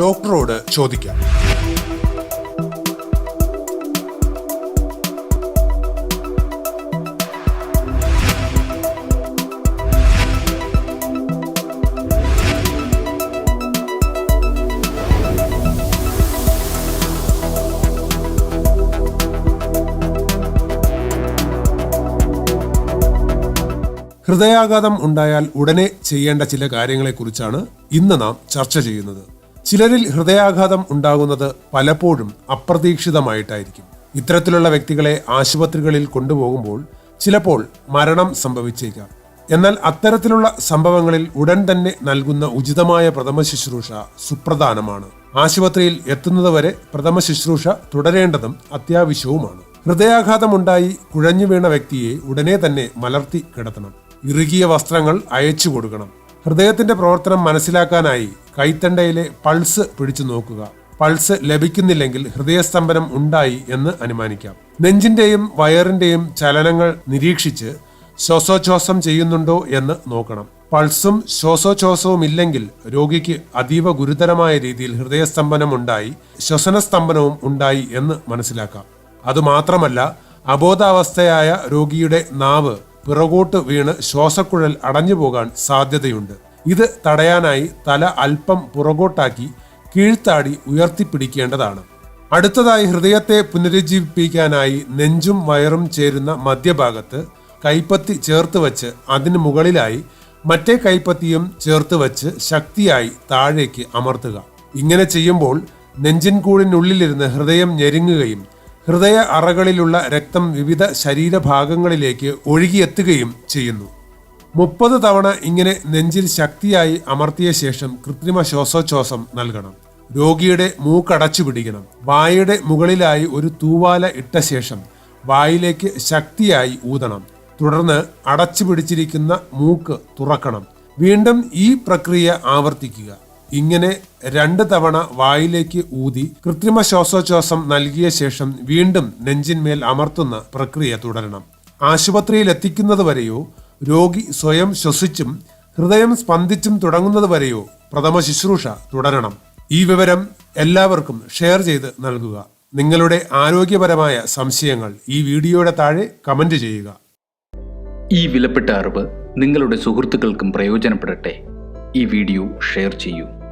ഡോക്ടറോട് ചോദിക്കാം. ഹൃദയാഘാതം ഉണ്ടായാൽ ഉടനെ ചെയ്യേണ്ട ചില കാര്യങ്ങളെക്കുറിച്ചാണ് ഇന്ന് നാം ചർച്ച ചെയ്യുന്നത്. ചിലരിൽ ഹൃദയാഘാതം ഉണ്ടാകുന്നത് പലപ്പോഴും അപ്രതീക്ഷിതമായിട്ടായിരിക്കും. ഇത്തരത്തിലുള്ള വ്യക്തികളെ ആശുപത്രികളിൽ കൊണ്ടുപോകുമ്പോൾ ചിലപ്പോൾ മരണം സംഭവിച്ചേക്കാം. എന്നാൽ അത്തരത്തിലുള്ള സംഭവങ്ങളിൽ ഉടൻ തന്നെ നൽകുന്ന ഉചിതമായ പ്രഥമ ശുശ്രൂഷ സുപ്രധാനമാണ്. ആശുപത്രിയിൽ എത്തുന്നതുവരെ പ്രഥമ ശുശ്രൂഷ തുടരേണ്ടതും അത്യാവശ്യവുമാണ്. ഹൃദയാഘാതമുണ്ടായി കുഴഞ്ഞു വീണ വ്യക്തിയെ ഉടനെ തന്നെ മലർത്തി കിടത്തണം. ഇറുകിയ വസ്ത്രങ്ങൾ അയച്ചു കൊടുക്കണം. ഹൃദയത്തിന്റെ പ്രവർത്തനം മനസ്സിലാക്കാനായി കൈത്തണ്ടയിലെ പൾസ് പിടിച്ചു നോക്കുക. പൾസ് ലഭിക്കുന്നില്ലെങ്കിൽ ഹൃദയസ്തംഭനം ഉണ്ടായി എന്ന് അനുമാനിക്കാം. നെഞ്ചിന്റെയും വയറിന്റെയും ചലനങ്ങൾ നിരീക്ഷിച്ച് ശ്വാസോച്ഛ്വാസം ചെയ്യുന്നുണ്ടോ എന്ന് നോക്കണം. പൾസും ശ്വാസോച്ഛ്വാസവും ഇല്ലെങ്കിൽ രോഗിക്ക് അതീവ ഗുരുതരമായ രീതിയിൽ ഹൃദയസ്തംഭനം ഉണ്ടായി ശ്വസനസ്തംഭനവും ഉണ്ടായി എന്ന് മനസ്സിലാക്കാം. അതുമാത്രമല്ല അബോധാവസ്ഥയായ രോഗിയുടെ നാവ് പിറകോട്ട് വീണ് ശ്വാസക്കുഴൽ അടഞ്ഞു പോകാൻ സാധ്യതയുണ്ട്. ഇത് തടയാനായി തല അല്പം പുറകോട്ടാക്കി കീഴ്ത്താടി ഉയർത്തിപ്പിടിക്കേണ്ടതാണ്. അടുത്തതായി ഹൃദയത്തെ പുനരുജ്ജീവിപ്പിക്കാനായി നെഞ്ചും വയറും ചേരുന്ന മധ്യഭാഗത്ത് കൈപ്പത്തി ചേർത്ത് വച്ച് അതിന് മുകളിലായി മറ്റേ കൈപ്പത്തിയും ചേർത്ത് വച്ച് ശക്തിയായി താഴേക്ക് അമർത്തുക. ഇങ്ങനെ ചെയ്യുമ്പോൾ നെഞ്ചിൻകൂടിനുള്ളിലിരുന്ന് ഹൃദയം ഞെരുങ്ങുകയും ഹൃദയ അറകളിലുള്ള രക്തം വിവിധ ശരീരഭാഗങ്ങളിലേക്ക് ഒഴുകിയെത്തുകയും ചെയ്യുന്നു. മുപ്പത് തവണ ഇങ്ങനെ നെഞ്ചിൽ ശക്തിയായി അമർത്തിയ ശേഷം കൃത്രിമ ശ്വാസോച്ഛ്വാസം നൽകണം. രോഗിയുടെ മൂക്കടച്ചു പിടിക്കണം. വായയുടെ മുകളിലായി ഒരു തൂവാല ഇട്ട ശേഷം വായിലേക്ക് ശക്തിയായി ഊതണം. തുടർന്ന് അടച്ചു പിടിച്ചിരിക്കുന്ന മൂക്ക് തുറക്കണം. വീണ്ടും ഈ പ്രക്രിയ ആവർത്തിക്കുക. ഇങ്ങനെ രണ്ട് തവണ വായിലേക്ക് ഊതി കൃത്രിമ ശ്വാസോച്ഛ്വാസം നൽകിയ ശേഷം വീണ്ടും നെഞ്ചിന്മേൽ അമർത്തുന്ന പ്രക്രിയ തുടരണം. ആശുപത്രിയിൽ എത്തിക്കുന്നതുവരെയോ രോഗി സ്വയം ശ്വസിച്ചും ഹൃദയം സ്പന്ദിച്ചും തുടങ്ങുന്നതുവരെയോ പ്രഥമ ശുശ്രൂഷ തുടരണം. ഈ വിവരം എല്ലാവർക്കും ഷെയർ ചെയ്ത് നൽകുക. നിങ്ങളുടെ ആരോഗ്യപരമായ സംശയങ്ങൾ ഈ വീഡിയോയുടെ താഴെ കമന്റ് ചെയ്യുക. ഈ വിലപ്പെട്ട അറിവ് നിങ്ങളുടെ സുഹൃത്തുക്കൾക്കും പ്രയോജനപ്പെടട്ടെ. ഈ വീഡിയോ ഷെയർ ചെയ്യൂ.